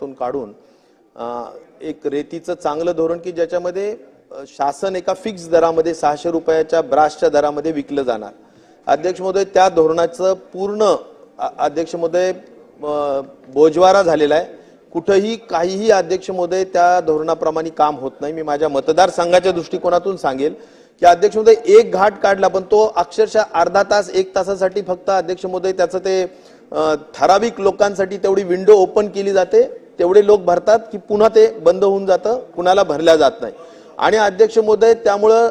तून काढून एक रेतीचं चांगलं धोरण की ज्याच्यामध्ये शासन एका फिक्स दरामध्ये सहाशे रुपयाच्या ब्रासच्या दरामध्ये विकलं जाणार. अध्यक्ष महोदय त्या धोरणाचं पूर्ण अध्यक्ष महोदय बोजवारा झालेला आहे. कुठंही काहीही अध्यक्ष महोदय त्या धोरणाप्रमाणे काम होत नाही. मी माझ्या मतदारसंघाच्या दृष्टिकोनातून सांगेल की अध्यक्ष महोदय एक घाट काढला पण तो अक्षरशः अर्धा तास एक तासासाठी फक्त अध्यक्ष महोदय त्याचं ते ठराविक लोकांसाठी तेवढी विंडो ओपन केली जाते. तेवढे लोक भरतात की पुन्हा ते बंद होऊन जातं कुणाला भरल्या जात नाही. आणि अध्यक्ष महोदय त्यामुळं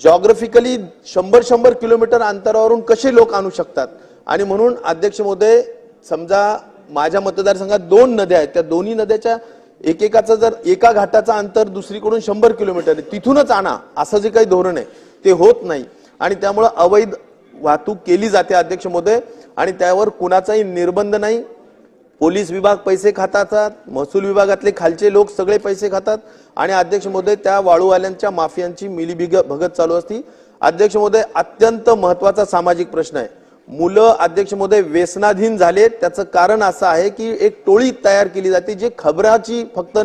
जॉग्रफिकली शंभर शंभर किलोमीटर अंतरावरून कसे लोक आणू शकतात? आणि म्हणून अध्यक्ष महोदय समजा माझ्या मतदारसंघात दोन नद्या आहेत त्या दोन्ही नद्याच्या एकेकाचं जर एका घाटाचं अंतर दुसरीकडून शंभर किलोमीटर आहे तिथूनच आणा असं जे काही धोरण आहे ते होत नाही. आणि त्यामुळं अवैध वाहतूक केली जाते अध्यक्ष महोदय आणि त्यावर कुणाचाही निर्बंध नाही पोलीस विभाग पैसे खातात महसूल विभागातले खालचे लोक सगळे पैसे खातात आणि अध्यक्ष महोदय त्या वाळूवाल्यांच्या माफियांची मिलीभिग भगत चालू असती. अध्यक्ष महोदय अत्यंत महत्त्वाचा सामाजिक प्रश्न आहे. मुलं अध्यक्ष महोदय व्यसनाधीन झाले त्याचं कारण असं आहे की एक टोळी तयार केली जाते जे खबराची फक्त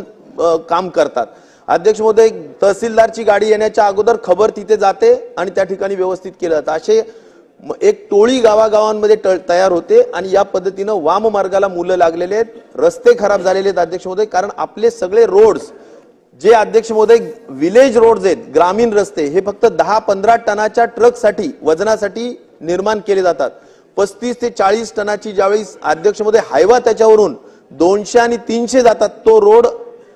काम करतात. अध्यक्ष महोदय तहसीलदारची गाडी येण्याच्या अगोदर खबर तिथे जाते आणि त्या ठिकाणी व्यवस्थित केलं जातं. असे एक टोळी गावागावांमध्ये तयार होते आणि या पद्धतीनं वाम मार्गाला मुलं लागलेले आहेत. रस्ते खराब झालेले आहेत अध्यक्ष महोदय कारण आपले सगळे रोड्स जे अध्यक्ष महोदय विलेज रोड्स आहेत ग्रामीण रस्ते हे फक्त दहा पंधरा टनाच्या ट्रकसाठी वजनासाठी निर्माण केले जातात. पस्तीस ते चाळीस टनाची ज्यावेळेस अध्यक्ष महोदय हायवा त्याच्यावरून दोनशे आणि तीनशे जातात तो रोड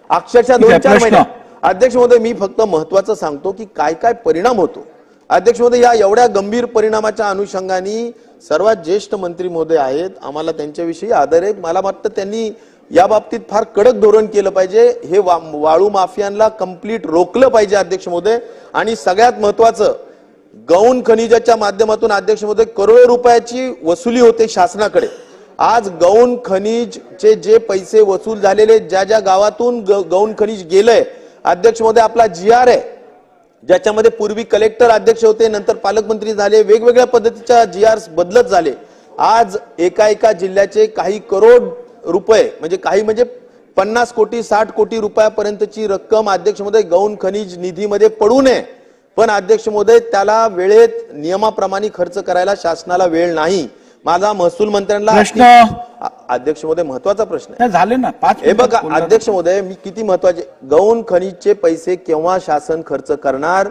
अक्षरशः दोन चार प्रश्न. महिने. अध्यक्ष महोदय मी फक्त महत्वाचं सांगतो की काय काय परिणाम होतो. अध्यक्ष महोदय या एवढ्या गंभीर परिणामाच्या अनुषंगाने सर्वात ज्येष्ठ मंत्री महोदय आहेत. आम्हाला त्यांच्याविषयी आदर आहे मला वाटतं त्यांनी या बाबतीत फार कडक धोरण केलं पाहिजे. हे वा- वाळू माफियांना कंप्लीट रोखलं पाहिजे अध्यक्ष महोदय. आणि सगळ्यात महत्वाचं गौण खनिजाच्या माध्यमातून अध्यक्ष महोदय करोडो रुपयाची वसुली होते शासनाकडे. आज गौण खनिजचे जे पैसे वसूल झालेले ज्या ज्या गावातून ग- गौण खनिज गेलंय अध्यक्ष महोदय आपला जी आर आहे. ज्याच्यामध्ये पूर्वी कलेक्टर अध्यक्ष होते नंतर पालकमंत्री झाले वेगवेगळ्या पद्धतीच्या जी आर बदलत झाले. आज एका एका जिल्ह्याचे काही करोड रुपये म्हणजे काही म्हणजे पन्नास कोटी साठ कोटी रुपयापर्यंतची रक्कम अध्यक्ष महोदय गौण खनिज निधीमध्ये पडू नये. पण अध्यक्ष महोदय त्याला वेळेत नियमाप्रमाणे खर्च करायला शासनाला वेळ नाही. माझा महसूल मंत्र्यांना अध्यक्ष महोदय महत्त्वाचा प्रश्न आहे झाले ना पाच हे बघा. अध्यक्ष महोदय मी किती महत्त्वाचे गौण खनिजचे पैसे केव्हा शासन खर्च करणार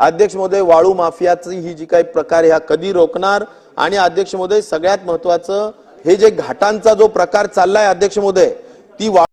अध्यक्ष महोदय वाळू माफियाची ही जी काही प्रकार आहे हा कधी रोखणार आणि अध्यक्ष महोदय सगळ्यात महत्वाचं हे जे घाटांचा जो प्रकार चाललाय अध्यक्ष महोदय ती वा